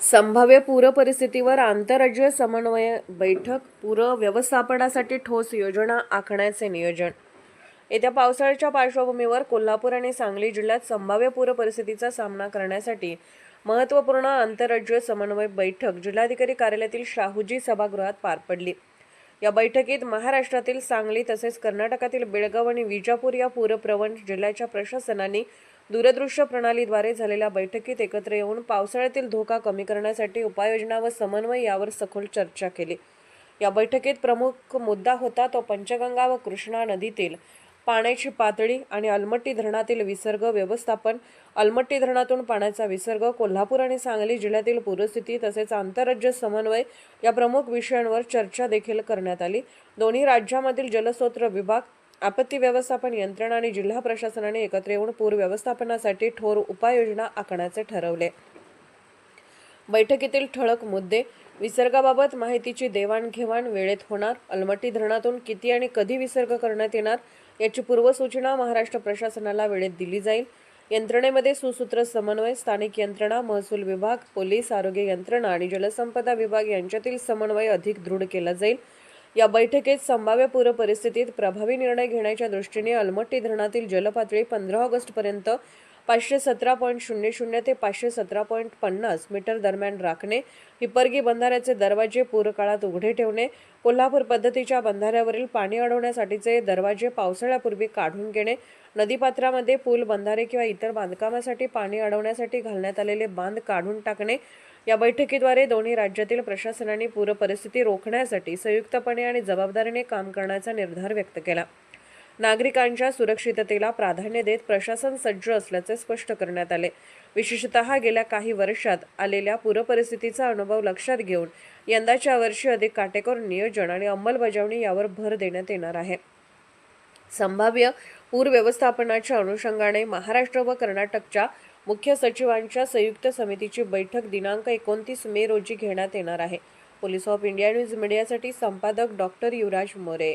संभाव्य पूर परिस्थितीवर आंतरराज्य समन्वय बैठक पूर व्यवस्थापनासाठी ठोस योजना आखण्याचे नियोजन. येत्या पावसाळ्याच्या पार्श्वभूमीवर कोल्हापूर आणि सांगली जिल्ह्यात संभाव्य पूर परिस्थितीचा सामना करण्यासाठी महत्त्वपूर्ण आंतरराज्य समन्वय बैठक जिल्हाधिकारी कार्यालयातील शाहूजी सभागृहात पार पडली. या बैठकीत महाराष्ट्रातील सांगली तसेच कर्नाटकातील बेळगाव आणि विजापूर या पूरप्रवण जिल्ह्याच्या प्रशासनाने दूरदृश्य प्रणालीद्वारे झालेल्या बैठकीत एकत्र येऊन पावसाळ्यातील धोका कमी करण्यासाठी उपाययोजना व समन्वय यावर सखोल चर्चा केली. या बैठकीत प्रमुख मुद्दा होता तो पंचगंगा व कृष्णा नदीतील पाण्याची पातळी आणि अलमट्टी धरणातील विसर्ग व्यवस्थापन. अलमट्टी धरणातून पाण्याचा विसर्ग कोल्हापूर आणि सांगली जिल्ह्यातील पूरस्थिती तसेच आंतरराज्य समन्वय या प्रमुख विषयांवर चर्चा देखील करण्यात आली. दोन्ही राज्यामधील जलस्रोत विभाग आपत्ती व्यवस्थापन यंत्रणा आणि जिल्हा प्रशासनाने एकत्र येऊन पूर व्यवस्थापनासाठी ठोर उपाययोजना आखण्याचे ठरवले. बैठकीतील ठळक मुद्दे विसर्गाबाबत माहितीची देवाणघेवाण वेळेत होणार अलमट्टी धरणातून किती आणि कधी विसर्ग करण्यात येणार याची पूर्वसूचना महाराष्ट्र प्रशासनाला वेळेत दिली जाईल. यंत्रणेमध्ये सुसूत्र समन्वय स्थानिक यंत्रणा महसूल विभाग पोलीस आरोग्य यंत्रणा आणि जलसंपदा विभाग यांच्यातील समन्वय अधिक दृढ केला जाईल. या बैठकीत संभाव्य पूर परिस्थितीत प्रभावी निर्णय घेण्याच्या दृष्टीने अलमट्टी धरणातील जलपातळी पंधरा ऑगस्टपर्यंत पाचशे सतरा पॉईंट शून्य शून्य ते पाचशे सतरा पॉईंट पन्नास मीटर दरम्यान राखणे हिपरगी बंधाऱ्याचे दरवाजे पूरकाळात उघडे ठेवणे कोल्हापूर पद्धतीच्या बंधाऱ्यावरील पाणी अडवण्यासाठीचे दरवाजे पावसाळ्यापूर्वी काढून घेणे नदीपात्रामध्ये पूल बंधारे किंवा इतर बांधकामासाठी पाणी अडवण्यासाठी घालण्यात आलेले बांध काढून टाकणे. या बैठकीद्वारे दोन्ही राज्यातील प्रशासनाने पूरपरिस्थिती रोखण्यासाठी संयुक्तपणे आणि जबाबदारीने काम करण्याचा निर्धार व्यक्त केला. नागरिकांच्या सुरक्षिततेला प्राधान्य देत प्रशासन सज्ज असल्याचे स्पष्ट करण्यात आले. विशेषतः गेल्या काही वर्षात आलेल्या पूरपरिस्थितीचा अनुभव लक्षात घेऊन यंदाच्या वर्षी अधिक काटेकोर नियोजन आणि अंमलबजावणी यावर भर देण्यात येणार आहे. संभाव्य पूर व्यवस्थापनाच्या अनुषंगाने महाराष्ट्र व कर्नाटकच्या मुख्य सचिवांच्या संयुक्त समितीची बैठक दिनांक एकोणतीस मे रोजी घेण्यात येणार आहे. पोलीस ऑफ इंडिया न्यूज मीडियासाठी संपादक डॉक्टर युवराज मोरे.